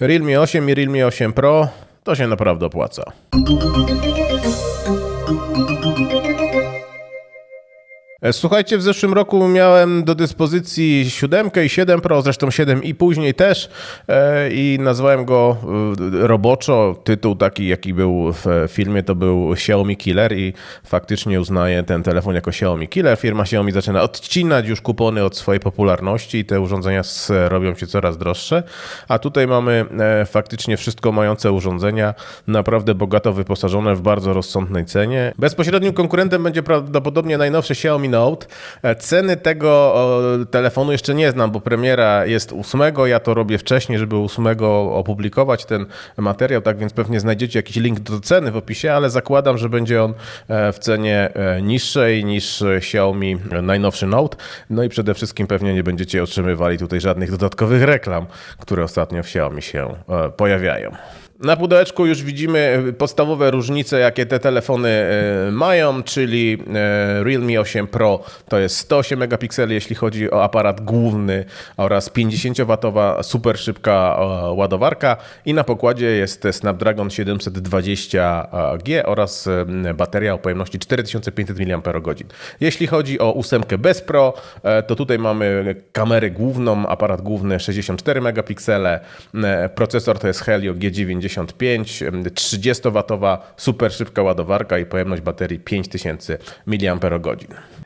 Realme 8 i Realme 8 Pro to się naprawdę opłaca. E, Słuchajcie, w zeszłym roku miałem do dyspozycji 7 i 7 Pro, zresztą 7 i później też e, i nazwałem go e, roboczo. Tytuł taki, jaki był w filmie, to był Xiaomi Killer i faktycznie uznaję ten telefon jako Xiaomi Killer. Firma Xiaomi zaczyna odcinać już kupony od swojej popularności i te urządzenia robią się coraz droższe, a tutaj mamy faktycznie wszystko mające urządzenia, naprawdę bogato wyposażone w bardzo rozsądnej cenie. Bezpośrednim konkurentem będzie prawdopodobnie najnowszy Xiaomi Note. E, Ceny tego telefonu jeszcze nie znam, bo premiera jest 8. Ja to robię wcześniej, żeby 8 opublikować ten materiał, tak więc pewnie znajdziecie jakiś link do ceny w opisie, ale zakładam, że będzie on e, w cenie e, niższej niż Xiaomi najnowszy Note. No i przede wszystkim pewnie nie będziecie otrzymywali tutaj żadnych dodatkowych reklam, które ostatnio w Xiaomi się pojawiają. Na pudełeczku już widzimy podstawowe różnice, jakie te telefony e, mają, czyli e, Realme 8 Pro to jest 108 megapikseli, jeśli chodzi o aparat główny oraz 50W super szybka e, ładowarka i na pokładzie jest Snapdragon 720G oraz e, bateria o pojemności 4500 mAh. Jeśli chodzi o 8 bez Pro, e, to tutaj mamy kamerę główną, aparat główny 64 megapiksele, e, procesor to jest Helio G95, 30W super szybka ładowarka i pojemność baterii 5000 mAh.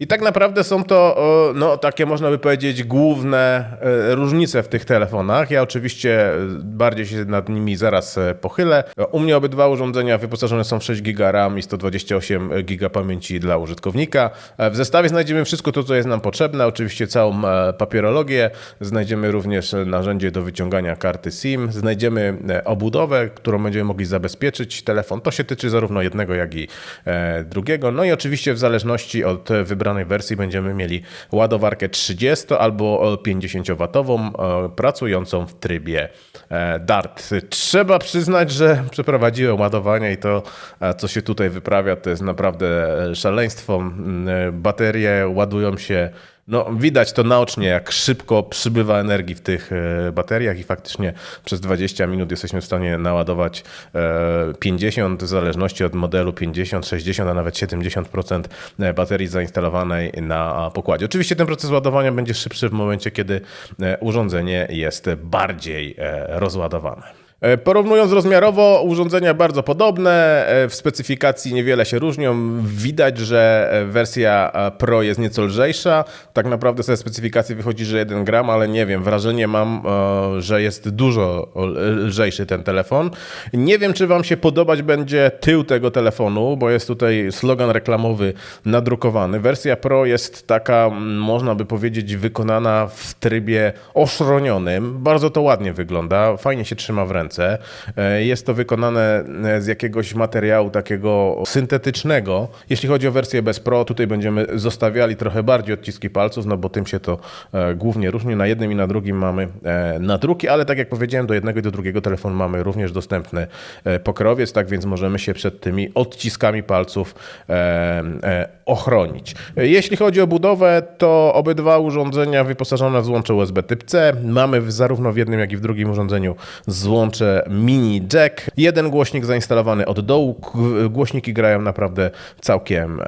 I tak naprawdę są to no, takie można by powiedzieć główne e, różnice w tych telefonach. Ja oczywiście e, bardziej się nad nimi zaraz e, pochylę. U mnie obydwa urządzenia wyposażone są w 6 GB RAM i 128 GB pamięci dla użytkownika. W zestawie znajdziemy wszystko to, co jest nam potrzebne. Oczywiście całą papierologię. Znajdziemy również narzędzie do wyciągania karty SIM. Znajdziemy obudowę, którą będziemy mogli zabezpieczyć telefon. To się tyczy zarówno jednego, jak i e, drugiego. No i oczywiście w zależności od wybranej wersji będziemy mieli ładowarkę 30 albo 50W e, pracującą w trybie e, DART. Trzeba przyznać, że przeprowadziłem ładowanie i to, co się tutaj wyprawia, to jest naprawdę szaleństwo. Mm, Baterie ładują się no, widać to naocznie, jak szybko przybywa energii w tych e, bateriach i faktycznie przez 20 minut jesteśmy w stanie naładować e, 50, w zależności od modelu 50, 60, a nawet 70% baterii zainstalowanej na pokładzie. Oczywiście ten proces ładowania będzie szybszy w momencie, kiedy e, urządzenie jest bardziej e, rozładowane. E, Porównując rozmiarowo, urządzenia bardzo podobne, e, w specyfikacji niewiele się różnią. Widać, że e, wersja Pro jest nieco lżejsza. Tak naprawdę z tej specyfikacji wychodzi, że 1 gram, ale nie wiem, wrażenie mam, że jest dużo lżejszy ten telefon. Nie wiem, czy Wam się podobać będzie tył tego telefonu, bo jest tutaj slogan reklamowy nadrukowany. Wersja Pro jest taka, można by powiedzieć, wykonana w trybie oszronionym. Bardzo to ładnie wygląda, fajnie się trzyma w ręce. E, Jest to wykonane e, z jakiegoś materiału takiego syntetycznego. Jeśli chodzi o wersję bez Pro, tutaj będziemy zostawiali trochę bardziej odciski palców, no bo tym się to e, głównie różni. Na jednym i na drugim mamy nadruki, ale tak jak powiedziałem, do jednego i do drugiego telefonu mamy również dostępny pokrowiec, tak więc możemy się przed tymi odciskami palców ochronić. Jeśli chodzi o budowę, to obydwa urządzenia wyposażone w złącze USB typ C. Mamy zarówno w jednym, jak i w drugim urządzeniu złącze mini jack. Jeden głośnik zainstalowany od dołu. Głośniki grają naprawdę całkiem e,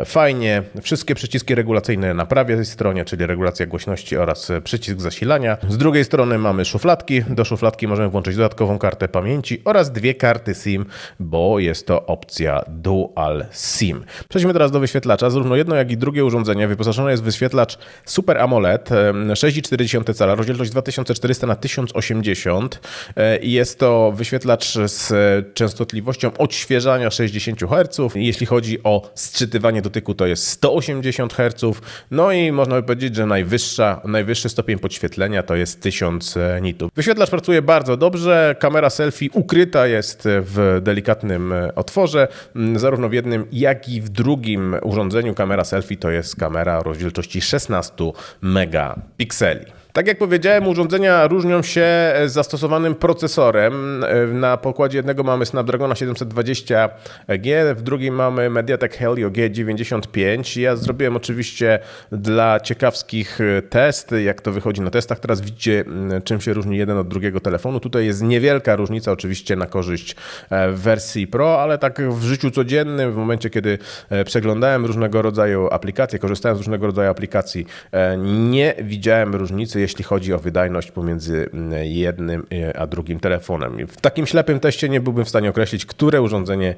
e, fajnie. Wszystkie przyciski regulacyjne na prawej stronie, czyli regulacja głośności oraz przycisk zasilania. Z drugiej strony mamy szufladki. Do szufladki możemy włączyć dodatkową kartę pamięci oraz dwie karty SIM, bo jest to opcja Dual SIM. Przejdźmy teraz do wyświetlacza. Zarówno jedno, jak i drugie urządzenie wyposażone jest w wyświetlacz Super AMOLED em, 6,4 cala, rozdzielczość 2400 na 1080 e, i jest to wyświetlacz z e, częstotliwością odświeżania 60 Hz. Jeśli chodzi o sczytywanie dotyku, to jest 180 Hz. No i można by powiedzieć, że najwyższa, najwyższy stopień podświetlenia to jest 1000 nitów. Wyświetlacz pracuje bardzo dobrze. Kamera selfie ukryta jest w delikatnym e, otworze. Mm, Zarówno w jednym, jak i w drugim urządzeniu kamera selfie to jest kamera o rozdzielczości 16 megapikseli. Tak jak powiedziałem, urządzenia różnią się zastosowanym procesorem. Na pokładzie jednego mamy Snapdragona 720G, w drugim mamy MediaTek Helio G95. Ja zrobiłem oczywiście dla ciekawskich test, jak to wychodzi na testach. Teraz widzicie, mm, czym się różni jeden od drugiego telefonu. Tutaj jest niewielka różnica, oczywiście na korzyść e, wersji Pro, ale tak w życiu codziennym, w momencie, kiedy e, przeglądałem różnego rodzaju aplikacje, korzystałem z różnego rodzaju aplikacji, e, nie widziałem różnicy, jeśli chodzi o wydajność pomiędzy mm, jednym a drugim telefonem. W takim ślepym teście nie byłbym w stanie określić, które urządzenie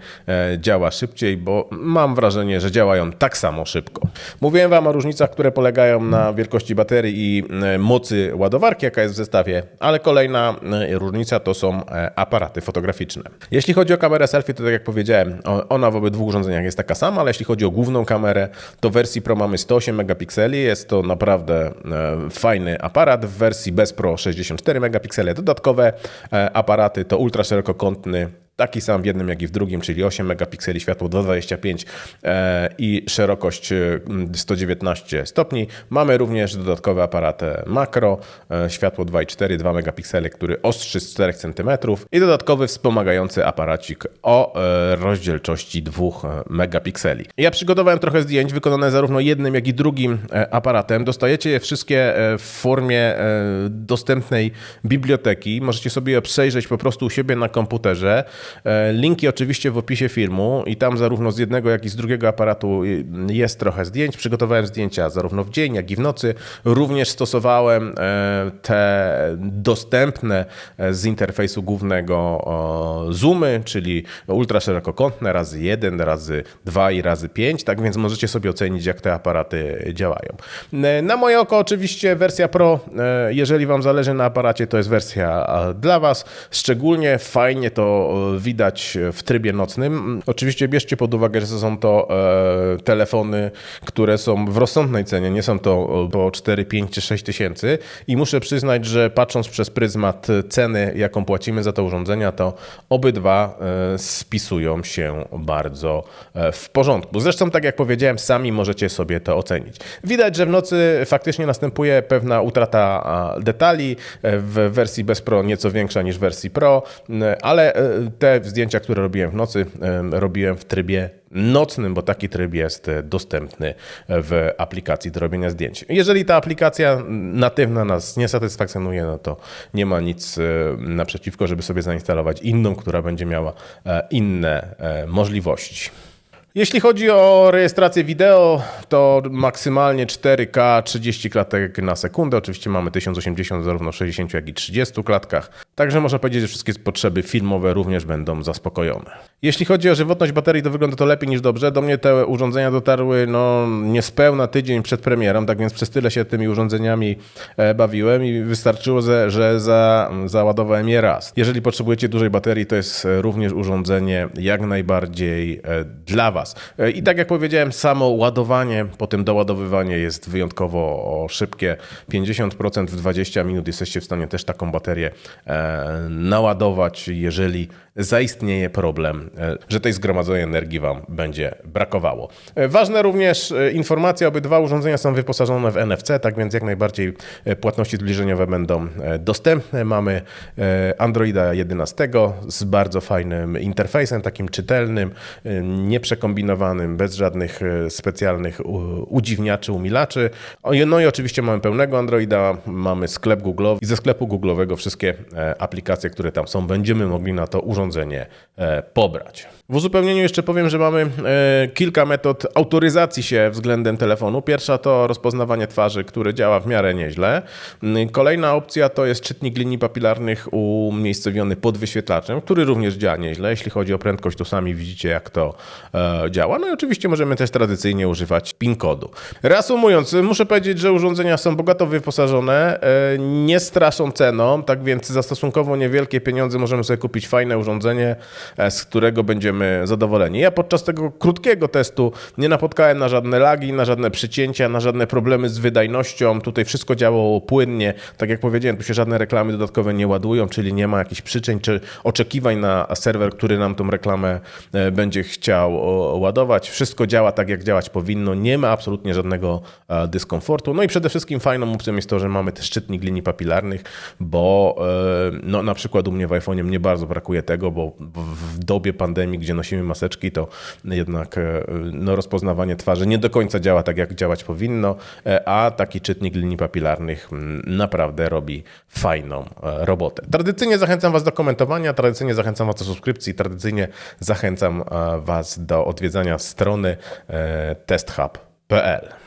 działa szybciej, bo mam wrażenie, że działają tak samo szybko. Mówiłem Wam o różnicach, które polegają na wielkości baterii i mocy ładowarki, jaka jest w zestawie, ale kolejna różnica to są aparaty fotograficzne. Jeśli chodzi o kamerę selfie, to tak jak powiedziałem, ona w obydwu urządzeniach jest taka sama, ale jeśli chodzi o główną kamerę, to w wersji Pro mamy 108 megapikseli. Jest to naprawdę e, fajny aparat. W wersji bez Pro 64 megapiksele. Dodatkowe e, aparaty to ultra szerokokątny taki sam w jednym, jak i w drugim, czyli 8 megapikseli, światło 225 e, i szerokość 119 e, stopni. Mamy również dodatkowy aparat makro, e, światło 2,4, 2 megapiksele, który ostrzy z 4 cm i dodatkowy wspomagający aparacik o rozdzielczości 2 megapikseli. Ja przygotowałem trochę zdjęć wykonane zarówno jednym, jak i drugim aparatem. Dostajecie je wszystkie w formie dostępnej biblioteki. Możecie sobie je przejrzeć po prostu u siebie na komputerze. E, linki oczywiście w opisie filmu i tam zarówno z jednego, jak i z drugiego aparatu jest trochę zdjęć. Przygotowałem zdjęcia zarówno w dzień, jak i w nocy. Również stosowałem e, te dostępne e, z interfejsu głównego zoomy, czyli ultra szerokokątne razy 1, razy 2 i razy 5, tak więc możecie sobie ocenić, jak te aparaty działają. Na moje oko oczywiście wersja Pro, jeżeli Wam zależy na aparacie, to jest wersja dla Was. Szczególnie fajnie to widać w trybie nocnym. Oczywiście bierzcie pod uwagę, że są to e, telefony, które są w rozsądnej cenie, nie są to po 4, 5 czy 6 tysięcy i muszę przyznać, że patrząc przez pryzmat ceny, jaką płacimy za te urządzenia, to obydwa e, spisują się bardzo e, w porządku. Zresztą, tak jak powiedziałem, sami możecie sobie to ocenić. Widać, że w nocy faktycznie następuje pewna utrata detali, w wersji bez Pro nieco większa niż w wersji Pro, ale te zdjęcia, które robiłem w nocy, robiłem w trybie nocnym, bo taki tryb jest e, dostępny w aplikacji do robienia zdjęć. Jeżeli ta aplikacja natywna nas nie satysfakcjonuje, no to nie ma nic e, naprzeciwko, żeby sobie zainstalować inną, która będzie miała e, inne możliwości. Jeśli chodzi o rejestrację wideo, to maksymalnie 4K 30 klatek na sekundę. Oczywiście mamy 1080 zarówno w 60 jak i 30 klatkach. Także można powiedzieć, że wszystkie potrzeby filmowe również będą zaspokojone. Jeśli chodzi o żywotność baterii, to wygląda to lepiej niż dobrze. Do mnie te urządzenia dotarły no, niespełna tydzień przed premierą, tak więc przez tyle się tymi urządzeniami e, bawiłem i wystarczyło, że za, załadowałem je raz. Jeżeli potrzebujecie dużej baterii, to jest również urządzenie jak najbardziej e, dla Was. E, I tak jak powiedziałem, samo ładowanie, potem doładowywanie jest wyjątkowo szybkie. 50% w 20 minut jesteście w stanie też taką baterię e, naładować, jeżeli zaistnieje problem, e, że tej zgromadzonej energii Wam będzie brakowało. Ważne również informacja, obydwa urządzenia są wyposażone w NFC, tak więc jak najbardziej płatności zbliżeniowe będą dostępne. Mamy Androida 11 z bardzo fajnym interfejsem, takim czytelnym, nieprzekombinowanym kombinowanym, bez żadnych e, specjalnych udziwniaczy, umilaczy. No i oczywiście mamy pełnego Androida, mamy sklep Google'owy i ze sklepu Google'owego wszystkie e, aplikacje, które tam są, będziemy mogli na to urządzenie e, pobrać. W uzupełnieniu jeszcze powiem, że mamy kilka metod autoryzacji się względem telefonu. Pierwsza to rozpoznawanie twarzy, które działa w miarę nieźle. Kolejna opcja to jest czytnik linii papilarnych umiejscowiony pod wyświetlaczem, który również działa nieźle. Jeśli chodzi o prędkość, to sami widzicie, jak to działa. No i oczywiście możemy też tradycyjnie używać PIN kodu. Reasumując, muszę powiedzieć, że urządzenia są bogato wyposażone, e, nie straszą ceną, tak więc za stosunkowo niewielkie pieniądze możemy sobie kupić fajne urządzenie, e, z którego będziemy zadowoleni. Ja podczas tego krótkiego testu nie napotkałem na żadne lagi, na żadne przycięcia, na żadne problemy z wydajnością. Tutaj wszystko działało płynnie. Tak jak powiedziałem, tu się żadne reklamy dodatkowe nie ładują, czyli nie ma jakichś przyczyn czy oczekiwań na serwer, który nam tą reklamę e, będzie chciał ładować. Wszystko działa tak, jak działać powinno. Nie ma absolutnie żadnego e, dyskomfortu. No i przede wszystkim fajną opcją jest to, że mamy też szczytnik linii papilarnych, bo e, no, na przykład u mnie w iPhone'ie mnie bardzo brakuje tego, bo w, dobie pandemii, gdzie nosimy maseczki, to jednak e, no, rozpoznawanie twarzy nie do końca działa tak, jak działać powinno, a taki czytnik linii papilarnych mm, naprawdę robi fajną robotę. Tradycyjnie zachęcam Was do komentowania, tradycyjnie zachęcam Was do subskrypcji, tradycyjnie zachęcam Was do odwiedzania strony e, testhub.pl.